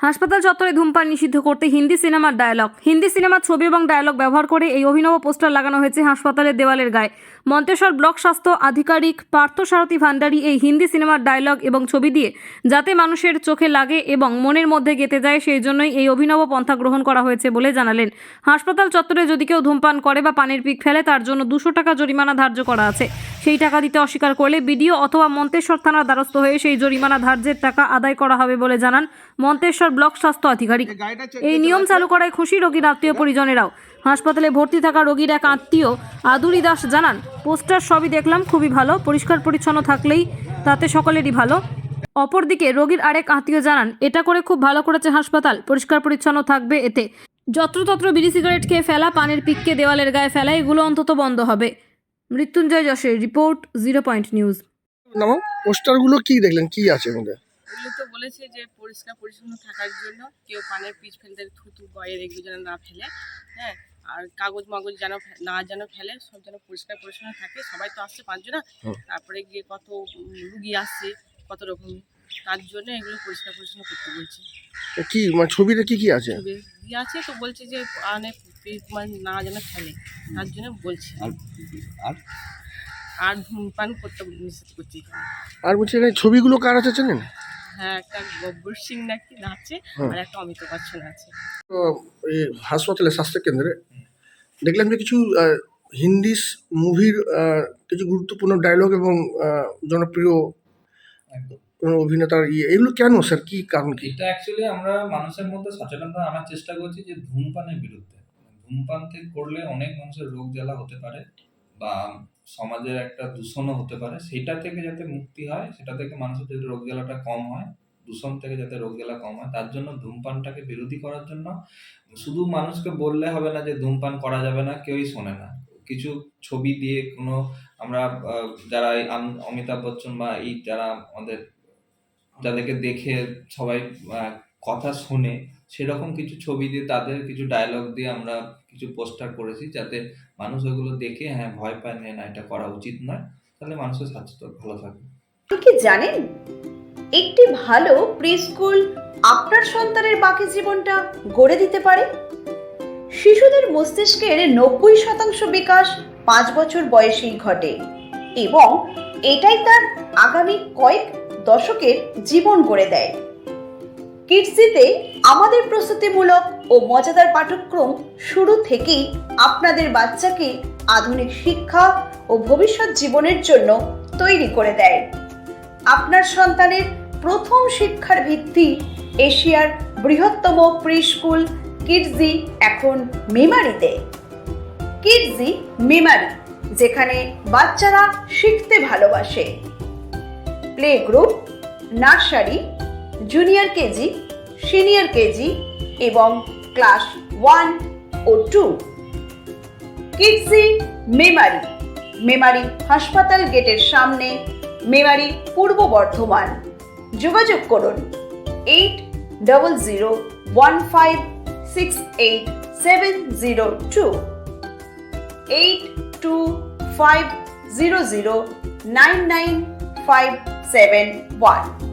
হাসপাতাল চত্বরে ধূমপান নিষিদ্ধ করতে হিন্দি সিনেমার ডায়ালগ হিন্দি সিনেমার ছবি এবং ডায়ালগ ব্যবহার করে এই অভিনব পোস্টার লাগানো হয়েছে হাসপাতালের দেওয়ালের গায়ে। মন্তেশ্বর ব্লক স্বাস্থ্য আধিকারিক পার্থ সারথী ভান্ডারী এই হিন্দি সিনেমার ডায়ালগ এবং ছবি দিয়ে, যাতে মানুষের চোখে লাগে এবং মনের মধ্যে গেঁথে যায় সেই জন্যই এই অভিনব পন্থা গ্রহণ করা হয়েছে বলে জানালেন। হাসপাতাল চত্বরে যদি কেউ ধূমপান করে বা পানের পিক ফেলে, তার জন্য দুশো টাকা জরিমানা ধার্য করা আছে। সেই টাকা দিতে অস্বীকার করলে বিডিও অথবা মন্তেশ্বর থানার দ্বারস্থ হয়ে সেই জরিমানা ধার্যের টাকা আদায় করা হবে বলে জানান মন্তেশ্বর ব্লক স্বাস্থ্য আধিকারিক। এই নিয়ম চালু করায় খুশি রোগীর আত্মীয় পরিজনেরাও। হাসপাতালে ভর্তি থাকা রোগীর এক আত্মীয় আদুরি দাস জানান পোস্টার সবই দেখলাম খুবই ভালো পরিষ্কার পরিচ্ছন্ন থাকলেই তাতে সকলেরই ভালো। অপরদিকে রোগীর আরেক আত্মীয় জানান এটা করে খুব ভালো করেছে হাসপাতাল পরিষ্কার পরিচ্ছন্ন থাকবে এতে। যত্রতত্র বিড়ি সিগারেট খেয়ে ফেলা পানের পিককে দেওয়ালের গায়ে ফেলা এগুলো অন্তত বন্ধ হবে। মৃত্যুঞ্জয় যশের রিপোর্ট জিরো পয়েন্ট নিউজ। পোস্টারগুলো কি দেখলেন? কি আছে এগুলো তো বলেছে যে পরিষ্কার পরিচ্ছন্ন থাকার জন্য কেউ পানের পিচ ফেলতে থুতু গয়ের এগুলো যেন না ফেলে হ্যাঁ? আর কাগজ মাগজ যেন ফে- না যেন ফেলে সব যেন পরিষ্কার পরিচ্ছন্ন থাকে। সবাই তো আসছে পাঁচজনা। তারপরে গিয়ে কত রুগী আসছে কত রকম। তার জন্য এগুলো পরিষ্কার পরিচ্ছন্ন করতে বলছে। কি মানে ছবিতে কি কি আছে? ছবি দিয়ে আছে তো বলছে যে পানে পিচ মানে না যেন ফেলে তার জন্য বলছে। আর আর? আর ধূমপান করতে নিষেধ করছি আর বলছি ছবিগুলো কার আছে চেনেন হ্যাঁ একটা গব্বর সিং নাকি নাচে আর একটা অমিতাভ বচ্চন আছে। তো এই হাসপাতালে স্বাস্থ্য কেন্দ্রে দেখলাম যে কিছু হিন্দি মুভির কিছু গুরুত্বপূর্ণ ডায়লগ এবং জনপ্রিয় একদম। কোনো অভিনেতার ইয়ে এগুলো কেন স্যার? কি কারণ কি? এটা অ্যাকচুয়ালি আমরা মানুষের মধ্যে সচেতনতা আনার চেষ্টা করছি যে ধূমপানের বিরুদ্ধে। ধূমপান থেকে করলে অনেক মানুষের রোগ জ্বালা হতে পারে। বা সমাজের একটা দূষণও হতে পারে, সেটা থেকে যাতে মুক্তি হয়, সেটা থেকে মানুষের যাতে রোগ জ্বালাটা কম হয়, দূষণ থেকে যাতে রোগ জ্বালা কম হয়, তার জন্য ধূমপানটাকে বিরোধী করার জন্য শুধু মানুষকে বললে হবে না যে ধূমপান করা যাবে না, কেউই শোনে না। কিছু ছবি দিয়ে কোনো আমরা যারা অমিতাভ বচ্চন বা এই যারা আমাদের, যাদেরকে দেখে সবাই কথা শোনে সেরকম কিছু ছবি দিয়ে, তাদের কিছু ডায়লগ দিয়ে আমরা কিছু পোস্টার করেছি যাতে মানুষ ওগুলো দেখে হ্যাঁ ভয় পায় না না, এটা করা উচিত নয়। তাহলে মানুষের স্বাস্থ্য ভালো থাকবে। কি জানেন? একটি ভালো প্রি স্কুল আপনার সন্তানের বাকি জীবনটা গড়ে দিতে পারে? শিশুদের মস্তিষ্কের নব্বই শতাংশ বিকাশ পাঁচ বছর বয়সেই ঘটে এবং এটাই তার আগামী কয়েক দশকের জীবন গড়ে দেয়। কিডসিতে আমাদের প্রস্তুতিমূলক ও মজাদার পাঠ্যক্রম শুরু থেকেই আপনাদের বাচ্চাকে আধুনিক শিক্ষা ও ভবিষ্যৎ জীবনের জন্য তৈরি করে দেয়। আপনার সন্তানের প্রথম শিক্ষার ভিত্তি এশিয়ার বৃহত্তম প্রি স্কুল কিডজি এখন মেমারিতে। কিডজি মেমারি, যেখানে বাচ্চারা শিখতে ভালোবাসে। Play group, nursery junior KG senior KG এবং ক্লাস ওয়ান ও টু কিডসি মেমারি মেমারি হাসপাতাল গেটের সামনে মেমারি পূর্ব বর্ধমান। যোগাযোগ করুন eight double zero one five six eight seven zero two eight two five zero zero nine nine five seven one